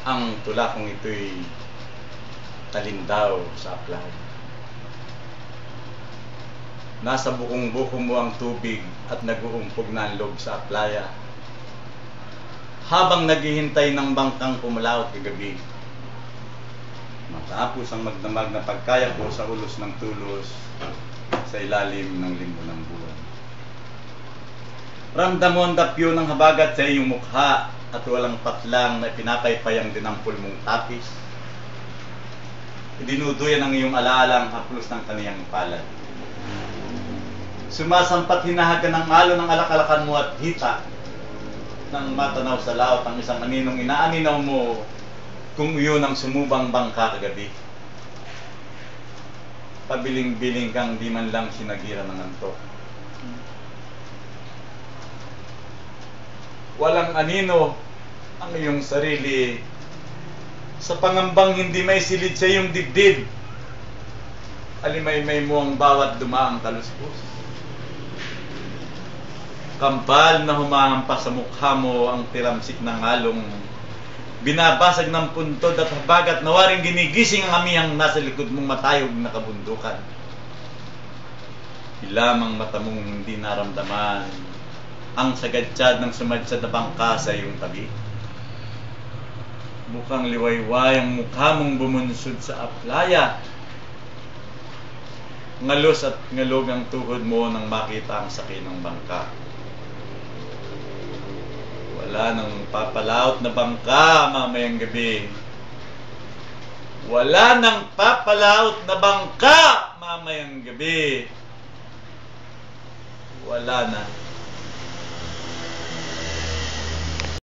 ang tula kong ito'y talindaw sa playa. Nasa bukong-buko mo ang tubig at nag-uumpog na ang loob sa playa. Habang naghihintay ng bangkang pumalaot kagabi, matapos ang magdamag na pagkaya ko sa ulos ng tulos sa ilalim ng limbo ng buwan. Ramdam mo ang dapyo ng habagat sa iyong mukha at walang patlang na pinapaypayang din ang pulmong tapis. Dinuduyan ang iyong alaala ang haplos ng kaniyang palad. Sumasampat hinahaga ng alo ng alakalakan mo at hita nang matanaw sa laot ang isang aninong inaaninaw mo kung iyon ang sumubang bangka kagabi. Pabiling-biling kang di man lang sinagira ng antok. Walang anino ang iyong sarili sa pangambang hindi may silid sa iyong dibdib. Alimay-may mo ang bawat dumaang kaluskos. Kampal na humahampas sa mukha mo ang tiramsik ng halong binabasag ng puntod at habagat na waring ginigising ang amihang nasa likod mong matayog na kabundukan. Ilamang mata mong hindi naramdaman ang sagadsyad ng sumadsad na bangka sa iyong tabi. Mukhang liwayway ang mukha mong bumunsod sa aplaya. Ngalos at ngalog ang tuhod mo nang makita ang sakin ng bangka. Wala nang papalaot na bangka mamayang gabi. Wala nang papalaot na bangka mamayang gabi. Wala na.